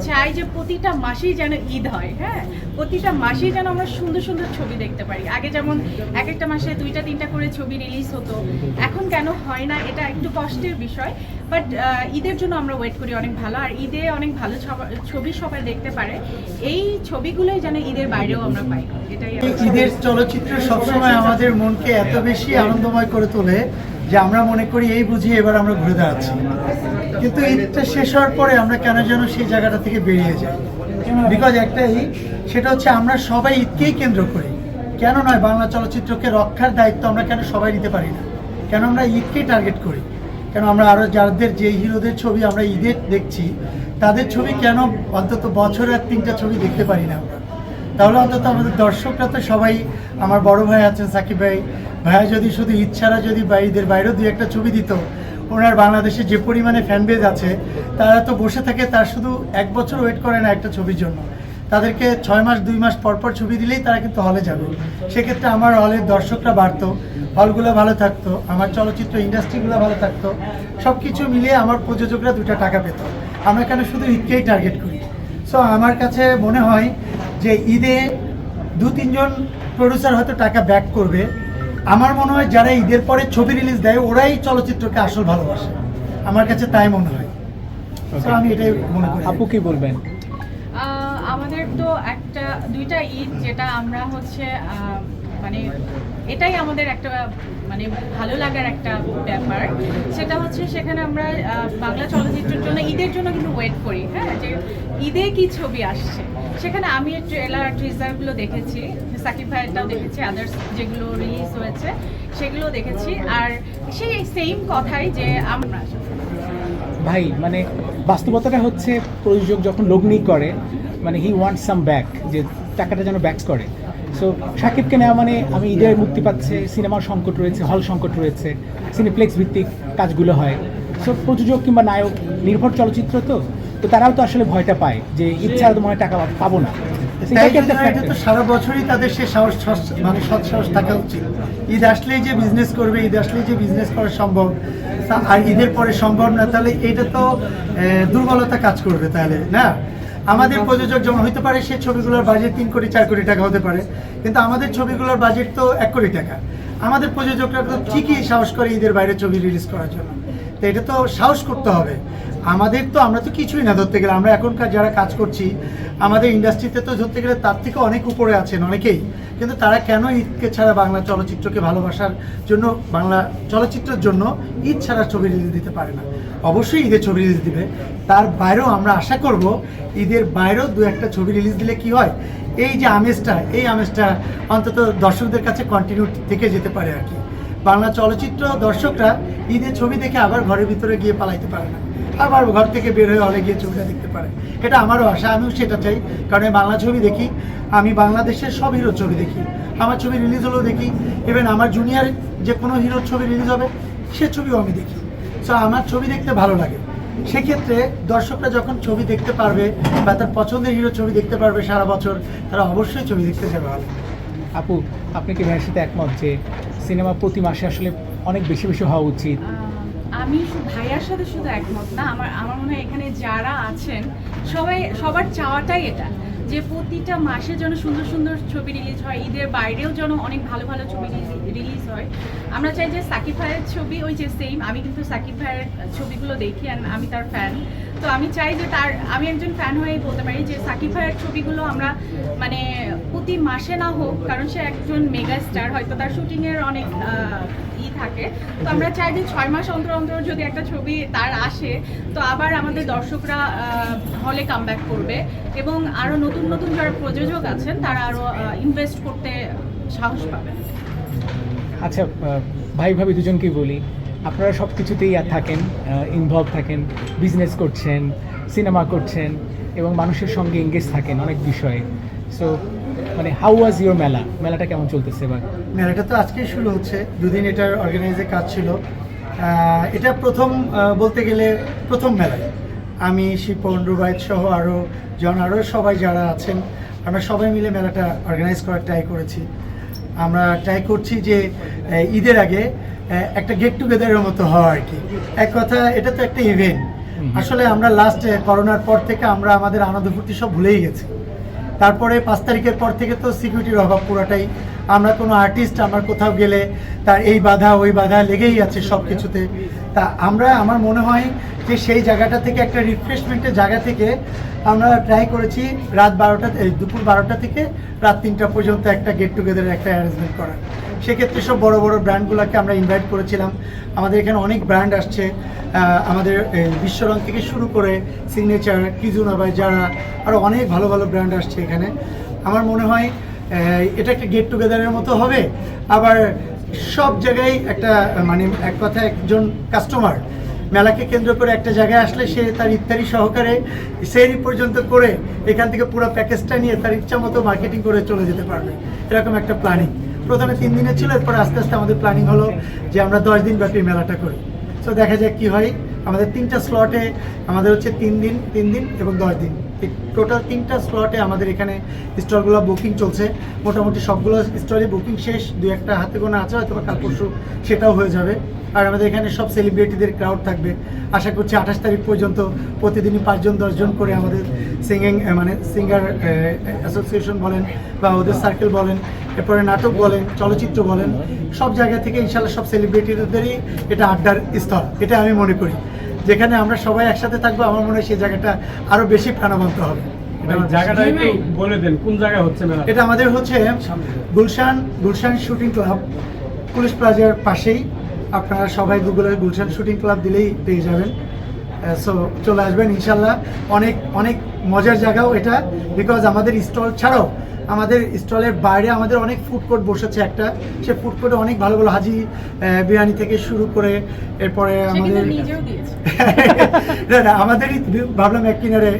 চাই যে প্রতিটা মাসেই যেন ঈদ হয় হ্যাঁ? প্রতিটা মাসেই যেন আমরা সুন্দর সুন্দর ছবি দেখতে পারি। আগে যেমন এক একটা মাসে দুইটা, তিনটা করে ছবি রিলিজ হতো, এখন কেন হয় না এটা একটু কষ্টের বিষয় বাট ঈদের জন্য আমরা ওয়েট করি, অনেক ভালো। আর ঈদে অনেক ভালো ছবা- সবাই দেখতে পারে। এই ছবিগুলোই যেন ঈদের বাইরেও আমরা পাই। এটাই ঈদের চলচ্চিত্র সবসময় আমাদের মনকে এত বেশি আনন্দময় করে তোলে যে আমরা মনে করি এই বুঝি, এবার আমরা ঘুরে দাঁড়াচ্ছি। কিন্তু ঈদটা শেষ হওয়ার পরে আমরা কেন যেন সেই জায়গাটা থেকে বেরিয়ে যাই। বিকজ একটাই, সেটা হচ্ছে আমরা সবাই ঈদকেই কেন্দ্র করি। কেন নয়, বাংলা চলচ্চিত্রকে রক্ষার দায়িত্ব আমরা কেন সবাই নিতে পারি না? কেন আমরা ঈদকেই টার্গেট করি? কেন আমরা আরও যাদের যে হিরোদের ছবি আমরা ঈদের দেখছি, তাদের ছবি কেন অন্তত বছরে আর তিনটা ছবি দেখতে পারি না আমরা? তাহলে অন্তত আমাদের দর্শকরা তো সবাই, আমার বড় ভাই আছেন সাকিব ভাই ভাইয়া যদি শুধু ছাড়া যদি বাইরের বাইরেও দুই একটা ছবি দিত, ওনার বাংলাদেশে যে পরিমাণে ফ্যান বেজ আছে, তারা তো বসে থাকে তার শুধু এক বছর ওয়েট করে না একটা ছবির জন্য। তাদেরকে ছয় মাস, দুই মাস পর পর ছবি দিলেই তারা কিন্তু হলে যাবে। সেক্ষেত্রে আমার হলের দর্শকরা বাড়তো হলগুলো ভালো থাকতো, আমার চলচ্চিত্র ইন্ডাস্ট্রিগুলো ভালো থাকতো সব কিছু মিলিয়ে আমার প্রযোজকরা দুটো টাকা পেত। আমরা কেন শুধু ঈদকেই টার্গেট করি? সো আমার কাছে মনে হয় যে ঈদে দু তিনজন প্রডিউসার হয়তো টাকা ব্যাক করবে আমার মনে হয় যারা ঈদের পরে ছবি রিলিজ দেয় ওরাই চলচ্চিত্রকে আসল ভালোবাসে। আমার কাছে তাই মনে হয়। আমি এটাই মনে করি। আপু কি বলবেন? আমাদের তো একটা দুইটা ঈদ যেটা আমরা হচ্ছে মানে এটাই আমাদের একটা মানে ভালো লাগার একটা ব্যাপার। সেটা হচ্ছে সেখানে আমরা বাংলা চলচ্চিত্রের জন্য ঈদের জন্য কিন্তু ওয়েট করি হ্যাঁ? যে ঈদে কি ছবি আসছে? সেখানে আমি ট্রেলার ট্রিজারগুলো দেখেছি সাকিব ভাইয়েরটাও দেখেছি আদার্স যেগুলো রিলিজ হয়েছে সেগুলো দেখেছি। আর সেই সেম কথাই যে আমরা ভাই মানে বাস্তবতাটা হচ্ছে প্রযোজক যখন লগ্নি করে মানে হি ওয়ান্ট সাম ব্যাক যে টাকাটা যেন ব্যাক করে। সো সাকিবকে নেওয়া মানে আমি ঈদের মুক্তি পাচ্ছে সিনেমার সংকট রয়েছে হল সংকট রয়েছে সিনেপ্লেক্স ভিত্তিক কাজগুলো হয়। সো প্রযোজক কিংবা নায়ক নির্ভর চলচ্চিত্র তো। তো তারাও তো আসলে ভয়টা পায় যে ইচ্ছা তো হয় টাকা পাবো না। এটা তো সারা বছরই তাদের সে সাহস মানে সৎ সাহস থাকা উচিত। ঈদ আসলেই যে বিজনেস করবে ঈদ আসলেই যে বিজনেস করা সম্ভব আর ঈদের পরে সম্ভব না তাহলে এটা তো দুর্বলতা কাজ করবে তাহলে না? আমাদের প্রযোজক যেমন হতে পারে সে ছবিগুলোর বাজেট তিন কোটি চার কোটি টাকা হতে পারে কিন্তু আমাদের ছবিগুলোর বাজেট তো এক কোটি টাকা। আমাদের প্রযোজকরা তো ঠিকই সাহস করে ঈদের বাইরে ছবি রিলিজ করার জন্য। তো এটা তো সাহস করতে হবে। আমাদের তো, আমরা তো কিছুই না ধরতে গেলে, আমরা এখনকার যারা কাজ করছি, আমাদের ইন্ডাস্ট্রিতে তো ধরতে গেলে তার থেকে অনেক উপরে আছেন অনেকেই। কিন্তু তারা কেন ঈদকে ছাড়া বাংলা চলচ্চিত্রকে ভালোবাসার জন্য, বাংলা চলচ্চিত্রের জন্য ঈদ ছাড়া ছবি রিলিজ দিতে পারে না? অবশ্যই ঈদের ছবি রিলিজ দিবে। তার বাইরেও আমরা আশা করব, ঈদের বাইরেও দু একটা ছবি রিলিজ দিলে কি হয়? এই যে আমেজটা, এই আমেজটা অন্তত দর্শকদের কাছে কন্টিনিউ থেকে যেতে পারে আর কি। বাংলা চলচ্চিত্র দর্শকরা ঈদের ছবি দেখে আবার ঘরের ভিতরে গিয়ে পালাইতে পারে না। আবার ঘর থেকে বের হয়ে হলে গিয়ে ছবিটা দেখতে পারে। এটা আমারও আশা, আমিও সেটা চাই। কারণ আমি বাংলা ছবি দেখি, আমি বাংলাদেশের সব হিরোর ছবি দেখি। আমার ছবি রিলিজ হলেও দেখি। ইভেন আমার জুনিয়র যে কোনো হিরোর ছবি রিলিজ হবে, সে ছবিও আমি দেখি। সো আমার ছবি দেখতে ভালো লাগে। সেক্ষেত্রে দর্শকরা যখন ছবি দেখতে পারবে বা তার পছন্দের হিরো ছবি দেখতে পারবে সারা বছর, তারা অবশ্যই ছবি দেখতে যাবে ভালো। আপু, আপনি কি ভাইয়ের সাথে একমত যে সিনেমা প্রতি মাসে আসলে অনেক বেশি বেশি হওয়া উচিত। আমি ভাইয়ার সাথে শুধু একমত না, আমার আমার মনে হয় এখানে যারা আছেন, সবাই, সবার চাওয়াটাই এটা যে প্রতিটা মাসে যেন সুন্দর সুন্দর ছবি রিলিজ হয়, ঈদের বাইরেও যেন অনেক ভালো ভালো ছবি রিলিজ হয়। আমরা চাই যে সাকিব ভাইয়ের ছবি, ওই যে সেম আমি কিন্তু সাকিব ভাইয়ের ছবিগুলো দেখি আমি তার ফ্যান তো আমি চাই যে তার, আমি একজন ফ্যান হয়েই বলতে পারি যে সাকিব ভাইয়ের ছবিগুলো আমরা মানে প্রতি মাসে না হোক, কারণ সে একজন মেগা স্টার হয়তো তার শুটিংয়ের অনেক ই থাকে। তো আমরা চাই যে ছয় মাস অন্তর অন্তর যদি একটা ছবি তার আসে, তো আবার আমাদের দর্শকরা হলে কাম করবে। এবং আরও নতুন নতুন যারা প্রযোজক আছেন, তারা আরও ইনভেস্ট করতে সাহস পাবেন। আচ্ছা ভাই ভাবি দুজনকেই বলি। আপনারা সব কিছুতেই থাকেন ইনভলভ থাকেন বিজনেস করছেন সিনেমা করছেন, এবং মানুষের সঙ্গে এঙ্গেজ থাকেন অনেক বিষয়ে। সো মানে হাউ ওয়াজ ইউর মেলা? মেলাটা কেমন চলতেছে এবার? মেলাটা তো আজকেই শুরু হচ্ছে, দুদিন এটার অর্গানাইজে কাজ ছিল। এটা প্রথম বলতে গেলে প্রথম মেলায়। আমি, শিপন রুবায়ত সহ আরও জন আরও সবাই যারা আছেন, আমরা সবাই মিলে মেলাটা অর্গানাইজ করার ট্রাই করেছি। আমরা ট্রাই করছি যে ঈদের আগে একটা গেট টুগেদারের মতো হওয়া আর কি। এক কথা এটা তো একটা ইভেন্ট আসলে আমরা লাস্ট করোনার পর থেকে আমরা আমাদের আনন্দ ফুর্তি সব ভুলেই গেছি। তারপরে পাঁচ তারিখের পর থেকে তো সিকিউরিটির অভাব পুরোটাই। আমরা কোনো আর্টিস্ট আমরা কোথাও গেলে তার এই বাধা ওই বাধা লেগেই আছে সব কিছুতে তা আমরা আমার মনে হয় যে সেই জায়গাটা থেকে একটা রিফ্রেশমেন্টের জায়গা থেকে আমরা ট্রাই করেছি রাত বারোটা দুপুর বারোটা থেকে রাত তিনটা পর্যন্ত একটা গেট টুগেদারের একটা অ্যারেঞ্জমেন্ট করা সেক্ষেত্রে সব বড় বড় ব্র্যান্ডগুলোকে আমরা ইনভাইট করেছিলাম। আমাদের এখানে অনেক ব্র্যান্ড আসছে। আমাদের বিশ্বরং থেকে শুরু করে সিগনেচার কিজুনাবাই যারা আরও অনেক ভালো ভালো ব্র্যান্ড আসছে এখানে। আমার মনে হয় এটা একটা গেট টুগেদারের মতো হবে। আবার সব জায়গায় একটা মানে এক কথা একজন কাস্টমার মেলাকে কেন্দ্র করে একটা জায়গায় আসলে সে তার ইত্যাদি সহকারে সেরি পর্যন্ত করে এখান থেকে পুরো প্যাকেজটা নিয়ে তার ইচ্ছা মতো মার্কেটিং করে চলে যেতে পারবে। এরকম একটা প্ল্যানিং প্রথমে তিন দিনে ছিল, এরপর আস্তে আস্তে আমাদের প্ল্যানিং হলো যে আমরা দশ দিন ব্যাপী মেলাটা করি। তো দেখা যাক কী হয়। আমাদের তিনটা স্লটে আমাদের হচ্ছে তিন দিন তিন দিন এবং দশ দিন। টোটাল তিনটা স্লটে আমাদের এখানে স্টলগুলো বুকিং চলছে। মোটামুটি সবগুলো স্টলে বুকিং শেষ। দু একটা হাতে গোনা আছে, হয়তো কাল পরশু সেটাও হয়ে যাবে। আর আমাদের এখানে সব সেলিব্রিটিদের ক্রাউড থাকবে। আশা করছি আঠাশ তারিখ পর্যন্ত প্রতিদিনই পাঁচজন, দশজন করে আমাদের সিঙ্গিং মানে সিঙ্গার অ্যাসোসিয়েশন বলেন বা ওদের সার্কেল বলেন, এরপরে নাটক বলেন, চলচ্চিত্র বলেন, সব জায়গা থেকে ইনশাল্লাহ সব সেলিব্রিটিদেরই এটা আড্ডার স্থল। এটা আমি মনে করি। যেখানে আমরা সবাই একসাথে থাকব আমার মনে হয় সেই জায়গাটা আরও বেশি প্রাণবন্ত হবে। এটা জায়গাটা একটু বলে দেন কোন জায়গায় হচ্ছে মেলা? এটা আমাদের হচ্ছে Gulshan Gulshan shooting club. Police প্লাজার পাশেই। আপনারা সবাই গুগলের গুলশান শুটিং ক্লাব দিলেই পেয়ে যাবেন। সো চলে আসবেন ইনশাল্লাহ। অনেক অনেক মজার জায়গাও এটা বিকজ আমাদের স্টল ছাড়াও আমাদের স্টলের বাইরে আমাদের অনেক ফুড কোর্ট বসেছে একটা। সে ফুড কোর্টে অনেক ভালো ভালো হাজি বিরিয়ানি থেকে শুরু করে এরপরে আমাদের না না আমাদেরই ভাবলাম এক কিনারে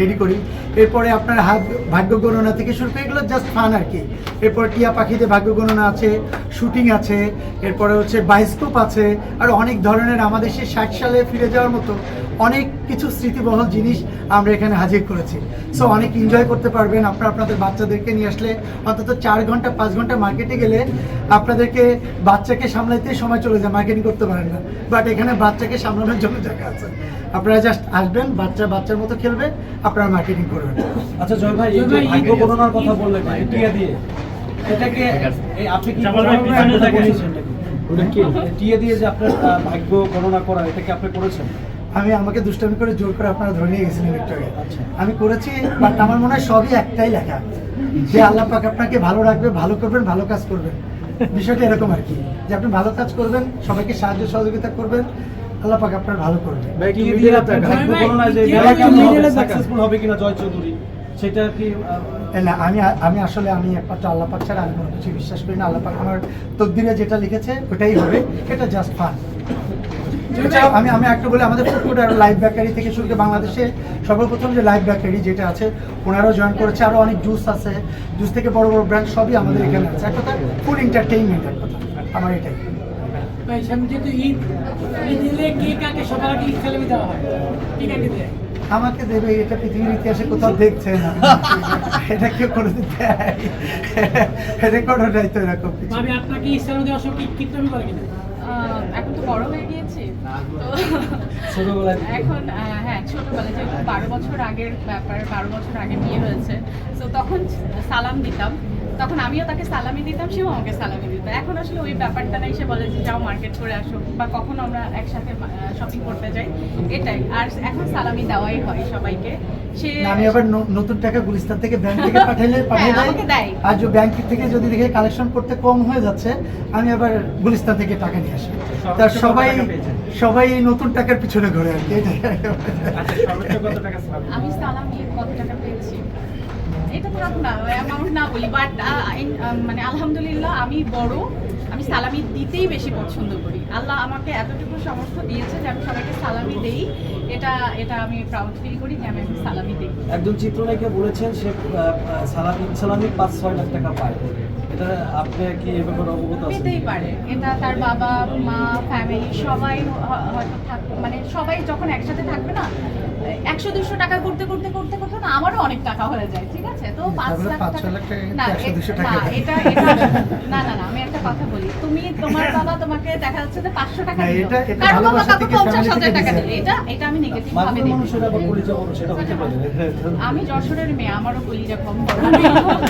রেডি করি। এরপরে আপনার হাত ভাগ্য গণনা থেকে শুরু করে এগুলো জাস্ট ফান আর কি। এরপর টিয়া পাখিতে ভাগ্য গণনা আছে শুটিং আছে এরপরে হচ্ছে বায়োস্কোপ আছে আর অনেক ধরনের আমাদের সেই ষাট সালে ফিরে যাওয়ার মতো অনেক কিছু স্মৃতিবহল জিনিস আমরা এখানে হাজির করেছি। সো অনেক এনজয় করতে পারবেন আপনারা আপনাদের বাচ্চাদেরকে নিয়ে আসলে অন্তত চার ঘণ্টা পাঁচ ঘণ্টা মার্কেটে গেলে আপনাদেরকে বাচ্চাকে সামলাইতে সময় চলে যায় মার্কেটিং করতে পারেন না। বাট এখানে বাচ্চাকে সামলানোর জন্য জায়গা আছে। আপনারা জাস্ট আসবেন বাচ্চা বাচ্চার মতো খেলবে আপনারা মার্কেটিং করবেন। আচ্ছা জয় ভাই এই যে ভাগ্য গণনার কথা বললেন টিয়া দিয়ে। এটাকে এই আপনি কি জামাল ভাই, পিছনে দেখেন। ওটা কি? টিয়া দিয়ে যে আপনার ভাগ্য গণনা করা এটা কি আপনি করেছেন? আমি আমাকে দুষ্টামি করে জোর করে আপনারা ধরে নিয়ে গেছিলেন একটু আগে। আচ্ছা। আমি করেছি বাট আমার মনে হয় সবই একটাই লেখা। যে আল্লাহ পাক আপনাকে ভালো রাখবে ভালো করবেন ভালো কাজ করবেন। বিষয়টা এরকম আর কি। যে আপনি ভালো কাজ করবেন সবাইকে সাহায্য সহযোগিতা করবেন আল্লাহ পাক আপনার ভালো করবে। সাকসেসফুল হবে কিনা জয় চৌধুরী? সেটা কি না আমি আমি আসলে আমি একমাত্র আল্লাহ পাক ছাড়া আমি কোনো কিছু বিশ্বাস করি না। আল্লাহ পাক আমার তকদিরে যেটা লিখেছে ওটাই হবে। এটা জাস্ট ফান আমি আমি একটা বলি আমাদের ফুড আর লাইভ বেকারি থেকে শুরু করে বাংলাদেশে সর্বপ্রথম যে লাইভ বেকারি যেটা আছে ওনারাও জয়েন করেছে আরও অনেক জুস আছে জুস থেকে বড় বড় ব্র্যান্ড সবই আমাদের এখানে আছে। এক কথা ফুড এন্টারটেইনমেন্ট এক কথা আমার এটাই। ভাই সামনে যেহেতু ঈদ ঈদ এলে কে কাকে সবার আগে ঈদ সালামি দেওয়া হয়। কে কাকে দেয়? আমাকে দেবে এটা পৃথিবীর ইতিহাসে কোথাও দেখছে না। এটা কেউ কোনোদিন দেয়। নাই তো এরকম ভাবি আপনাকে ঈদ সালামি দেওয়ার সময় কি কিত্তমি করে কিনা? তো বড় হয়ে গিয়েছি। তো এখন আহ, হ্যাঁ ছোটবেলায় যেহেতু বারো বছর আগের ব্যাপার বারো বছর আগে বিয়ে হয়েছে তো তখন সালাম দিতাম। তখন আমিও তাকে সালামি দিতাম সেও আমাকে সালামি দিত। এখন আসলে ওই ব্যাপারটা নাই সে বলে যে যাও মার্কেট করে আসো বা কখনো আমরা একসাথে শপিং করতে যাই। এটাই। আর এখন সালামি দেওয়াই হয় সবাইকে। সে আমি আবার নতুন টাকা গুলিস্তান থেকে ব্যাংক থেকে পাঠাইলে পাঠিয়ে হ্যাঁ, দেয়। দেয়। আর যে ব্যাংক থেকে যদি দেখে কালেকশন করতে কম হয়ে যাচ্ছে আমি আবার গুলিস্তান থেকে টাকা নিয়ে আসি। তা সবাই সবাই এই নতুন টাকার পিছনে ঘুরে আর কি আচ্ছা আমি সালামি কত টাকা পেয়েছি? এটা থাক না অ্যামাউন্ট না বলি বাট মানে আলহামদুলিল্লাহ আমি বড় আমি সালামি দিতেই বেশি পছন্দ করি। আল্লাহ আমাকে এতটুকু সামর্থ্য দিয়েছে যে আমি সবাইকে সালামি দেই। এটা এটা আমি প্রাউড ফিল করি যে আমি সালামি দিই। একজন চিত্রনায়িকা বলেছেন সে সালামি সালামি পাঁচ ছয় লাখ টাকা পায়। এটা আপনি কি এ ব্যাপারে অবগত আছেন? পেতেই পারে। এটা তার বাবা মা ফ্যামিলি সবাই হয়তো থাক মানে সবাই যখন একসাথে থাকবে না একশো দুশো টাকা করতে করতে করতে করতে আমারও অনেক টাকা হয়ে যায় ঠিক আছে? তো পাঁচ লাখ না। এটা না না না আমি একটা কথা বলি। তুমি তোমার বাবা তোমাকে দেখা যাচ্ছে যে পাঁচশো টাকা দিল। এটা- এটা কারও বাবা কাউকে পঞ্চাশ হাজার টাকা দিল। এটা এটা আমি নেগেটিভ ভাবে দেখি। আমি যশোরের মেয়ে আমারও বলি কম বড়।